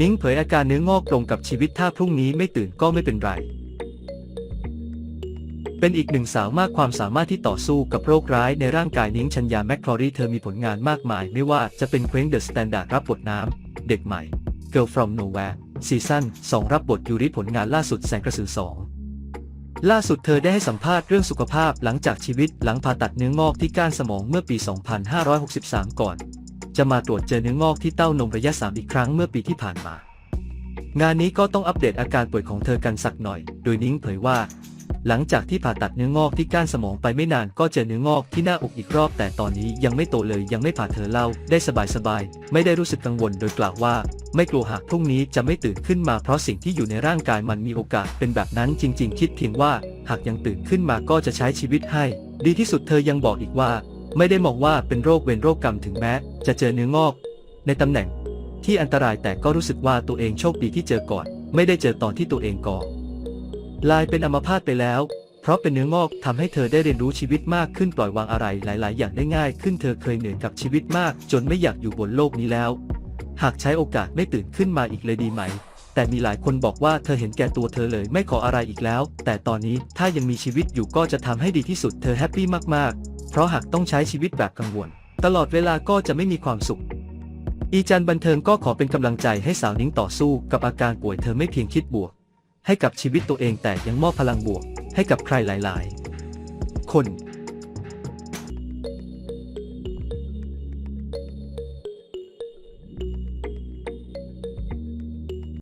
นิ้งเผยอาการเนื้องอกตรงกับชีวิตถ้าพรุ่งนี้ไม่ตื่นก็ไม่เป็นไร เป็นอีกหนึ่งสาวมากความสามารถที่ต่อสู้กับโรคร้ายในร่างกายนิ้งชัญญาแมคคลอรีเธอมีผลงานมากมาย ไม่ว่าจะเป็นเคว้งเดอะสแตนดาร์ดรับบทน้ำ เด็กใหม่ Girl from Nowhere ซีซั่น2 รับบทยูริผลงานล่าสุดแสงกระสือ 2 ล่าสุดเธอได้ให้สัมภาษณ์เรื่องสุขภาพหลังจากชีวิตหลังผ่าตัดเนื้องอกที่ก้านสมองเมื่อปี 2563 ก่อน จะมาตรวจเจอเนื้องอกที่เต้านมระยะ 3 อีกครั้งเมื่อปีที่ผ่านมา งานนี้ก็ต้องอัปเดตอาการป่วยของเธอกันสักหน่อย โดยนิ้งเผยว่า หลังจากที่ผ่าตัดเนื้องอกที่ก้านสมองไปไม่นานก็เจอเนื้องอกที่หน้าอกอีกรอบ แต่ตอนนี้ยังไม่โตเลยยังไม่ผ่าเธอเล่าได้สบายๆไม่ได้รู้สึกกังวลโดยกล่าวว่า ไม่กลัวหากพรุ่งนี้จะไม่ตื่นขึ้นมาเพราะสิ่งที่อยู่ในร่างกายมันมีโอกาสเป็นแบบนั้นจริง ๆ คิดเพียงว่า หากยังตื่นขึ้นมาก็จะใช้ชีวิตให้ ดีที่สุดเธอยังบอกอีกว่า ไม่ได้มองว่าเป็นโรคเวรโรคกรรมถึงแม้ จะเจอเนื้องอก ในตำแหน่ง ที่อันตรายแต่ก็รู้สึกว่าตัวเองโชคดีที่เจอก่อน ไม่ได้เจอตอนที่ตัวเองก่อลายเป็นอัมพาตไปแล้ว เพราะเป็นเนื้องอกทำให้เธอได้เรียนรู้ชีวิตมากขึ้นปล่อยวางอะไรหลาย ๆ อย่างได้ง่ายขึ้นเธอเคยเหนื่อยกับชีวิตมาก จนไม่อยากอยู่บนโลกนี้แล้ว หากใช้โอกาสไม่ตื่นขึ้นมาอีกเลยดีไหม แต่มีหลายคนบอกว่าเธอเห็นแก่ตัวเธอเลยไม่ขออะไรอีกแล้ว แต่ตอนนี้ถ้ายังมีชีวิตอยู่ก็จะทำให้ดีที่สุดเธอแฮปปี้มาก ๆ เพราะหากต้องใช้ชีวิตแบบกังวล ตลอดเวลาก็จะไม่มีความสุข อีจันบันเทิงก็ขอเป็นกำลังใจให้สาวนิ้งต่อสู้กับอาการป่วยเธอไม่เพียงคิดบวก ให้กับชีวิตตัวเองแต่ยังมอบพลังบวก ให้กับใครหลาย ๆ คน